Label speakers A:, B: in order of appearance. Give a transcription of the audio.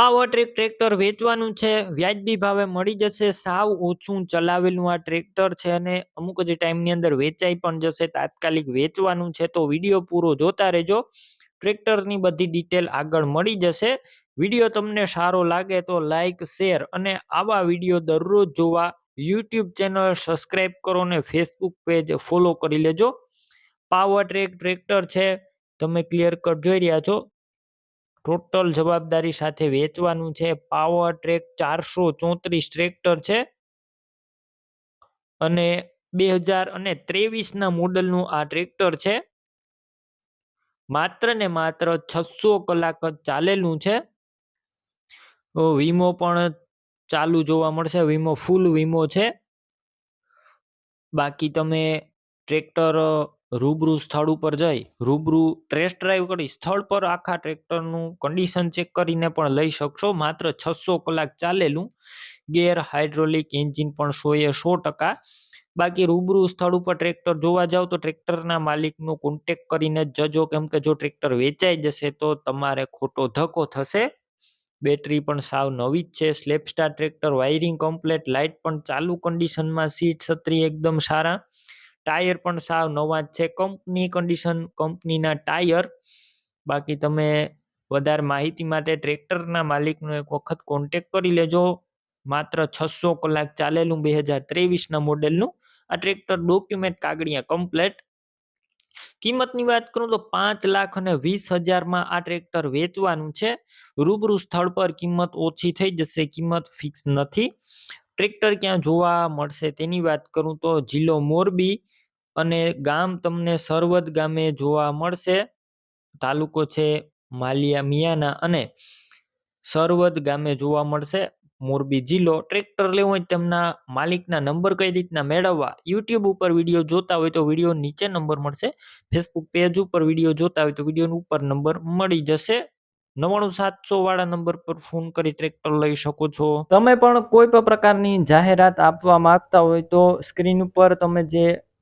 A: Power track tractor વેચવાનું છે, વ્યાજબી ભાવે મળી જશે, સાવ ઓછું ચલાવેલું આ ટ્રેક્ટર છે અને અમુક જ ટાઈમની અંદર વેચાઈ પણ જશે, તાત્કાલિક વેચવાનું છે તો વીડિયો પૂરો જોતા રહેજો. ટ્રેક્ટરની બધી ડિટેલ આગળ મળી જશે. વીડિયો તમને સારો લાગે તો લાઈક, શેર અને આવા વીડિયો દરરોજ જોવા યુટ્યુબ ચેનલ સબસ્ક્રાઈબ કરો ને ફેસબુક પેજ ફોલો કરી લેજો. પાવર ટ્રેક ટ્રેક્ટર છે, તમે ક્લિયર કટ જોઈ રહ્યા છો. ટોટલ જવાબદારી સાથે વેચવાનું છે. પાવર ટ્રેક ચારસો ચોત્રીસ ટ્રેક્ટર છે. અને બે હજાર અને ત્રેવીસના મોડલનું આ ટ્રેક્ટર છે. માત્ર ને માત્ર છસો કલાક જ ચાલેલું છે. વીમો પણ ચાલુ જોવા મળશે. વીમો ફૂલ વીમો છે. બાકી તમે ટ્રેક્ટર રૂબરૂ સ્થળ ઉપર જઈ, રૂબરૂ ટેસ્ટ ડ્રાઈવ કરી સ્થળ પર આખા ટ્રેક્ટરનું કન્ડિશન ચેક કરીને પણ લઈ શકશો. માત્ર છસો કલાક ચાલેલું. ગેર હાઇડ્રોલિક એન્જિન પણ સો એ સો ટકા. બાકી રૂબરૂ સ્થળ ઉપર ટ્રેક્ટર જોવા જાવ તો ટ્રેક્ટરના માલિકનો કોન્ટેક કરીને જ જજો. કેમ કે જો ટ્રેક્ટર વેચાઈ જશે તો તમારે ખોટો ધક્કો થશે. બેટરી પણ સાવ નવી જ છે. સ્લેપ સ્ટાર ટ્રેક્ટર વાયરિંગ કમ્પ્લેટ લાઇટ પણ ચાલુ કન્ડિશનમાં સીટ છત્રી એકદમ સારા. ટાયર પણ સાવ નવા જ છે. કંપની કન્ડિશન કંપનીના ટાયર. બાકી તમે વધારે માહિતી માટે ટ્રેક્ટરના માલિકનો એક વખત કોન્ટેક કરી લેજો. માત્ર છસો કલાક ચાલેલું બે હજાર ત્રેવીસના મોડેલનું. આ ટ્રેક્ટર ડોક્યુમેન્ટ કાગળિયા કમ્પ્લેટ કિંમતની વાત કરું તો પાંચ લાખ અને વીસ હજારમાં આ ટ્રેક્ટર વેચવાનું છે. રૂબરૂ સ્થળ પર કિંમત ઓછી થઈ જશે, કિંમત ફિક્સ નથી. ટ્રેક્ટર ક્યાં જોવા મળશે તેની વાત કરું તો જિલ્લો મોરબી. અને ગામ તમને સરવદ ગામે જોવા મળશે. તાલુકો છે માલિયા મિયાના અને સરવદ ગામે જોવા મળશે. મોરબી જિલ્લો. ટ્રેક્ટર લેવું હોય તેમના માલિકના નંબર કઈ રીતના મેળવવા? યુટ્યુબ ઉપર વીડિયો જોતા હોય તો વીડિયો નીચે નંબર મળશે. ફેસબુક પેજ ઉપર વીડિયો જોતા હોય તો વીડિયો ઉપર નંબર મળી જશે. નવાણું સાતસો વાળા નંબર પર ફોન કરી ટ્રેક્ટર લઈ શકો છો. તમે પણ કોઈ પણ પ્રકારની જાહેરાત આપવા માંગતા હોય તો સ્ક્રીન ઉપર તમે જે